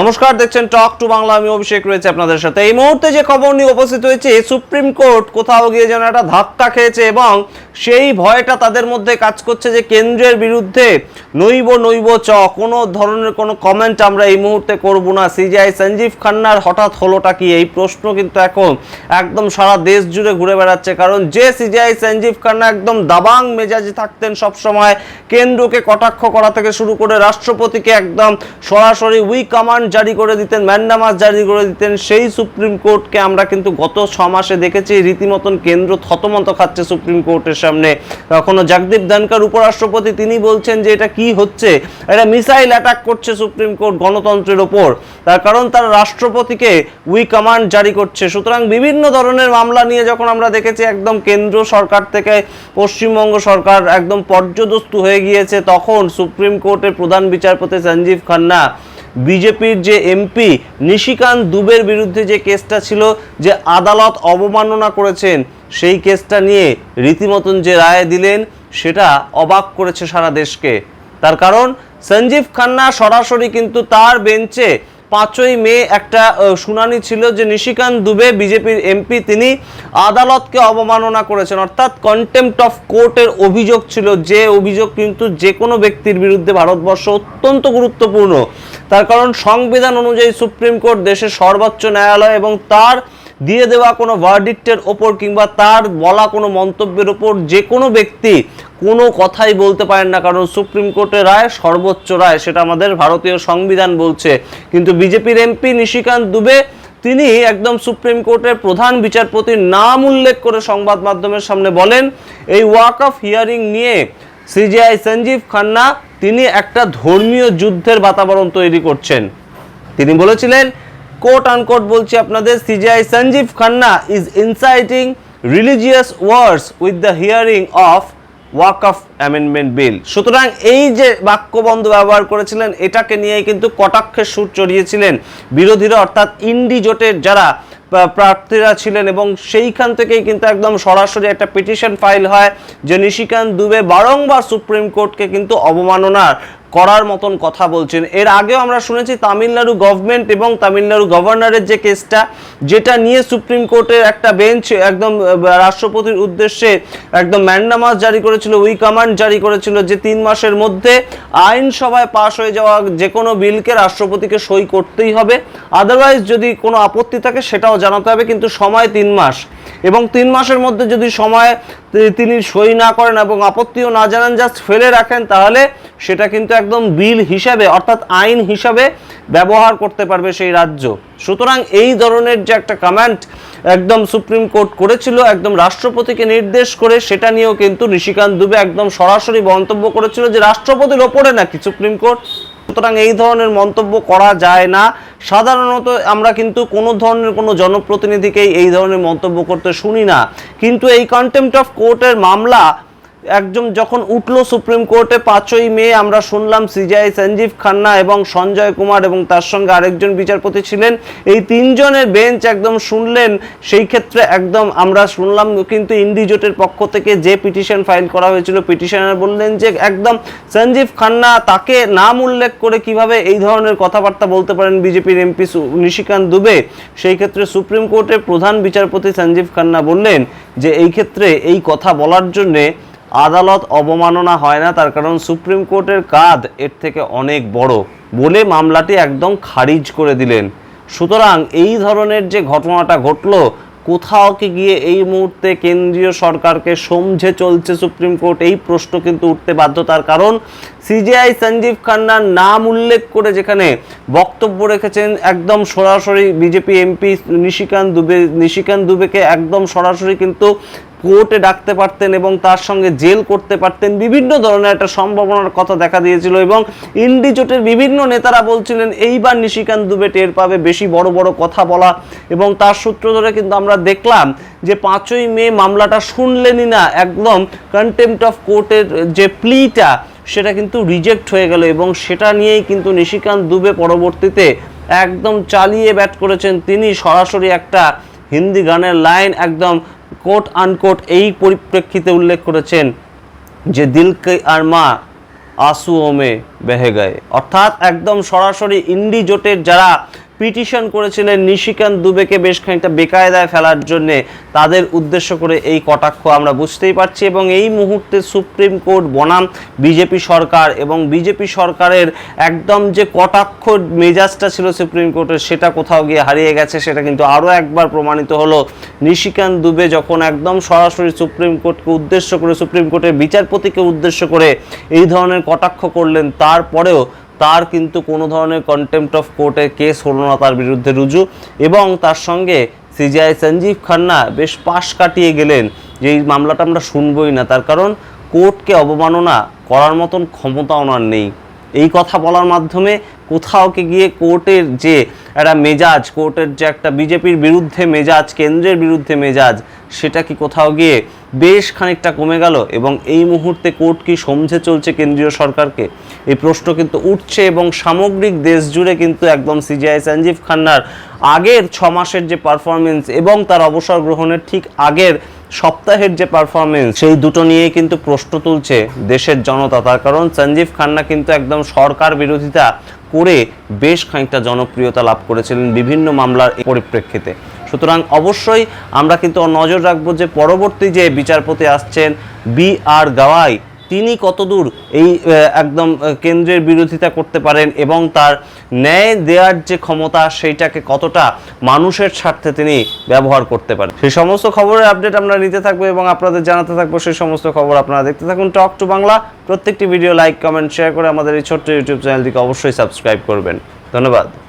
নমস্কার, দেখছেন talk to Bangla আমি অভিষেক রয়েছে আপনাদের সাথে। এই মুহূর্তে যে খবর নিয়ে উপস্থিত হয়েছে সুপ্রিম কোর্ট কোথাও গিয়ে যেন একটা ধাক্কা খেয়েছে এবং সেই ভয়টা তাদের মধ্যে কাজ করছে যে কেন্দ্রের বিরুদ্ধে নইব নইব চ, কোনো ধরনের কোনো কমেন্ট আমরা এই মুহূর্তে করব না। সিজিআই সঞ্জীব খান্নার হঠাৎ হলোটা কি? এই প্রশ্ন কিন্তু এখন একদম সারা দেশ জুড়ে ঘুরে বেড়াচ্ছে। কারণ যে সিজিআই সঞ্জীব খান্না একদম দাবাং মেজাজে থাকতেন সব সময় কেন্দ্রকে কটাক্ষ করা থেকে শুরু করে রাষ্ট্রপতিকে একদম সরাসরি উই কমান্ড জারি করে দিতেন, ম্যান্ডামাস জারি করে দিতেন, সেই সুপ্রিম কোর্টকে আমরা কিন্তু গত ছ মাসে দেখেছি, রীতিমতন কেন্দ্র থতমত খাচ্ছে সুপ্রিম কোর্টের সামনে। কখনো জগদীপ ধনকর উপরাষ্ট্রপতি, তিনি বলছেন যে এটা কি হচ্ছে? এটা মিসাইল অ্যাটাক করছে সুপ্রিম কোর্ট গণতন্ত্রের ওপর। তার কারণ তার রাষ্ট্রপতিকে উই কমান্ড জারি করছে। সুতরাং বিভিন্ন ধরনের মামলা নিয়ে যখন আমরা দেখেছি, একদম কেন্দ্র সরকার থেকে পশ্চিমবঙ্গ সরকার একদম পর্যদস্তু হয়ে গিয়েছে, তখন সুপ্রিম কোর্টের প্রধান বিচারপতি সঞ্জীব খান্না বিজেপির যে এমপি নিশিকান্ত দুবের বিরুদ্ধে যে কেসটা ছিল যে আদালত অবমাননা করেছেন, সেই কেসটা নিয়ে রীতিমতন যে রায় দিলেন, সেটা অবাক করেছে সারা দেশকে। তার কারণ, সঞ্জীব খান্না সরাসরি কিন্তু তার বেঞ্চে পাঁচই মে একটা শুনানি ছিল যে নিশিকান্ত দুবে বিজেপির এমপি তিনি আদালতকে অবমাননা করেছেন। অর্থাৎ কন্টেম্পট অফ কোর্টের অভিযোগ ছিল যে অভিযোগ কিন্তু যে কোনো ব্যক্তির বিরুদ্ধে ভারতবর্ষ অত্যন্ত গুরুত্বপূর্ণ। তার কারণ সংবিধান অনুযায়ী সুপ্রিম কোর্ট দেশের সর্বোচ্চ ন্যায়ালয় এবং তার দিয়ে দেওয়া কোনো ভার্ডিক্টের ওপর কিংবা তার বলা কোনো মন্তব্যের ওপর যে কোনো ব্যক্তি কোনো কথাই বলতে পারেন না, কারণ সুপ্রিম কোর্টের রায় সর্বোচ্চ রায়, সেটা আমাদের ভারতীয় সংবিধান বলছে। কিন্তু বিজেপির এমপি নিশিকান্ত দুবে, তিনি একদম সুপ্রিম কোর্টের প্রধান বিচারপতির নাম উল্লেখ করে সংবাদ মাধ্যমের সামনে বলেন, এই ওয়াক অফ হিয়ারিং নিয়ে সিজিআই সঞ্জীব খান্না, তিনি একটা ধর্মীয় যুদ্ধের বাতাবরণ তৈরি করছেন। তিনি বলেছিলেন কোট আনকোট বলছি আপনাদের CJI Sanjiv Khanna is inciting religious wars with the hearing of Waqf amendment bill সুতরাং এই যে বাক্যবন্ধ ব্যবহার করেছিলেন, এটাকে নিয়েই কিন্তু কটাক্ষের সুর চড়িয়েছিলেন বিরোধীরা, অর্থাৎ ইন্ডি জোটের যারা প্রার্থীরা ছিলেন এবং সেইখান থেকেই কিন্তু একদম সরাসরি একটা পিটিশন ফাইল হয় যে নিশিকান্ত দুবে বারংবার সুপ্রিম কোর্টকে কিন্তু অবমাননার করার মতন কথা বলছেন। এর আগেও আমরা শুনেছি তামিলনাড়ু গভর্নমেন্ট এবং তামিলনাড়ু গভর্নরের যে কেসটা, যেটা নিয়ে সুপ্রিম কোর্টের একটা বেঞ্চ একদম রাষ্ট্রপতির উদ্দেশ্যে একদম ম্যান্ডামাস জারি করেছিল, উই কমান্ড জারি করেছিল যে তিন মাসের মধ্যে আইনসভায় পাশ হয়ে যাওয়া যে কোনো বিলকে রাষ্ট্রপতিকে সই করতেই হবে। আদারওয়াইজ যদি কোনো আপত্তি থাকে সেটাও জানাতে হবে, কিন্তু সময় তিন মাস। এবং তিন মাসের মধ্যে যদি সময় তিনি সই না করেন এবং আপত্তিও না জানান জাস্ট ফেলে রাখেন, তাহলে সেটা কিন্তু একদম বিল হিসাবে, অর্থাৎ আইন হিসাবে ব্যবহার করতে পারবে সেই রাজ্য। সুতরাং এই ধরনের যে একটা কমান্ড একদম সুপ্রিম কোর্ট করেছিল, একদম রাষ্ট্রপতিকে নির্দেশ করে সেটা নিয়েও কিন্তু ঋষিকান্ত দুবে একদম সরাসরি মন্তব্য করেছিল যে রাষ্ট্রপতির ওপরে নাকি সুপ্রিম কোর্ট। সুতরাং এই ধরনের মন্তব্য করা যায় না। সাধারণত আমরা কিন্তু কোনো ধরনের কোনো জনপ্রতিনিধিকেই এই ধরনের মন্তব্য করতে শুনি না। কিন্তু এই কন্টেম্পট অফ কোর্টের মামলা একজন যখন উঠল সুপ্রিম কোর্টে পাঁচই মে, আমরা শুনলাম সিজিআই সঞ্জীব খান্না এবং সঞ্জয় কুমার এবং তার সঙ্গে আরেকজন বিচারপতি ছিলেন। এই তিনজনের বেঞ্চ একদম শুনলেন, সেই ক্ষেত্রে একদম আমরা শুনলাম কিন্তু ইন্ডিজোটের পক্ষ থেকে যে পিটিশন ফাইল করা হয়েছিল, পিটিশনার বললেন যে একদম সঞ্জীব খান্না তাকে নাম উল্লেখ করে কীভাবে এই ধরনের কথাবার্তা বলতে পারেন বিজেপির এমপি নিশিকান্ত দুবে। সেই ক্ষেত্রে সুপ্রিম কোর্টের প্রধান বিচারপতি সঞ্জীব খান্না বললেন যে এই ক্ষেত্রে এই কথা বলার জন্যে আদালত অবমাননা হয় না, তার কারণ সুপ্রিম কোর্টের কাজ এর থেকে অনেক বড় বলে মামলাটি একদম খারিজ করে দিলেন। সুতরাং এই ধরনের যে ঘটনাটা ঘটলো, কোথাও কি গিয়ে এই মুহূর্তে কেন্দ্রীয় সরকারকে সমঝে চলছে সুপ্রিম কোর্ট? এই প্রশ্ন কিন্তু উঠতে বাধ্য। তার কারণ সিজিআই সঞ্জীব খান্নার নাম উল্লেখ করে যেখানে বক্তব্য রেখেছেন, একদম সরাসরি বিজেপি এমপি নিশিকান্ত দুবে নিশিকান্ত দুবেকে একদম সরাসরি কিন্তু কোর্টে ডাকতে পারতেন এবং তার সঙ্গে জেল করতে পারতেন। বিভিন্ন ধরনের একটা সম্ভাবনার কথা দেখা দিয়েছিল এবং ইন্ডি জোটের বিভিন্ন নেতারা বলছিলেন, এইবার নিশিকান্ত দুবে টের পাবে, বেশি বড় বড় কথা বলা। এবং তার সূত্র ধরে কিন্তু আমরা দেখলাম যে পাঁচই মে মামলাটা শুনলেনই না, একদম কন্টেম্পট অফ কোর্টের যে প্লিটা সেটা কিন্তু রিজেক্ট হয়ে গেল এবং সেটা নিয়েই কিন্তু নিশিকান্ত দুবে পরবর্তীতে একদম চালিয়ে ব্যাট করেছেন। তিনি সরাসরি একটা হিন্দি গানের লাইন একদম কোট আনকোট এই পরিপ্রেক্ষিতে উল্লেখ করেছেন যে দিলকে আর মা আসু ওমে বেহেগায় অর্থাৎ একদম সরাসরি ইন্ডি জোটের যারা পিটিশন করেছিলেন নিশিকান্ত দুবেকে বেশ খানিকটা বেকায়দায় ফেলার জন্য। তাদের উদ্দেশ্য করে এই কটাক্ষ আমরা বুঝতেই পারছি এবং এই মুহূর্তে সুপ্রিম কোর্ট বনাম বিজেপি সরকার এবং বিজেপি সরকারের একদম যে কটাক্ষ মেজাজটা ছিল সুপ্রিম কোর্টের, সেটা কোথাও গিয়ে হারিয়ে গেছে, সেটা কিন্তু আরও একবার প্রমাণিত হলো। নিশিকান্ত দুবে যখন একদম সরাসরি সুপ্রিম কোর্টকে উদ্দেশ্য করে, সুপ্রিম কোর্টের বিচারপতিকে উদ্দেশ্য করে এই ধরনের কটাক্ষ করলেন, তারপরেও তার কিন্তু কোনো ধরনের কন্টেম্পট অফ কোর্টে কেস হলো না তার বিরুদ্ধে রুজু। এবং তার সঙ্গে সিজিআই সঞ্জীব খান্না বেশ পাশ কাটিয়ে গেলেন যে এই মামলাটা আমরা শুনবই না। তার কারণ কোর্টকে অবমাননা করার মতন ক্ষমতা ওনার নেই। এই কথা বলার মাধ্যমে কোথাও কি গিয়ে কোর্টের যে একটা মেজাজ, কোর্টের যে একটা বিজেপির বিরুদ্ধে মেজাজ, কেন্দ্রের বিরুদ্ধে মেজাজ, সেটা কি কোথাও গিয়ে বেশ খানিকটা কমে গেল? এবং এই মুহূর্তে কোর্ট কি সমঝে চলছে কেন্দ্রীয় সরকারকে? এই প্রশ্ন কিন্তু উঠছে এবং সামগ্রিক দেশ জুড়ে কিন্তু একদম সিজিআই সঞ্জীব খান্নার আগের ছ মাসের যে পারফরমেন্স এবং তার অবসর গ্রহণের ঠিক আগের সপ্তাহের যে পারফরমেন্স সেই দুটো নিয়ে কিন্তু প্রশ্ন তুলছে দেশের জনতা। তার কারণ সঞ্জীব খান্না কিন্তু একদম সরকার বিরোধিতা করে বেশ খানিকটা জনপ্রিয়তা লাভ করেছিলেন বিভিন্ন মামলার পরিপ্রেক্ষিতে। সুতরাং অবশ্যই আমরা কিন্তু নজর রাখব যে পরবর্তী যে বিচারপতি আসছেন বি আর গাওয়াই তিনি কতদূর এই একদম কেন্দ্রের বিরোধিতা করতে পারেন এবং তার ন্যায় দেওয়ার যে ক্ষমতা সেইটাকে কতটা মানুষের স্বার্থে তিনি ব্যবহার করতে পারেন। সেই সমস্ত খবরের আপডেট আমরা নিতে থাকব এবং আপনাদের জানাতে থাকব সেই সমস্ত খবর আপনারা দেখতে থাকুন টক টু বাংলা। প্রত্যেকটি ভিডিও লাইক, কমেন্ট শেয়ার করে আমাদের এই ছোট্ট ইউটিউব চ্যানেলটিকে অবশ্যই সাবস্ক্রাইব করবেন। ধন্যবাদ।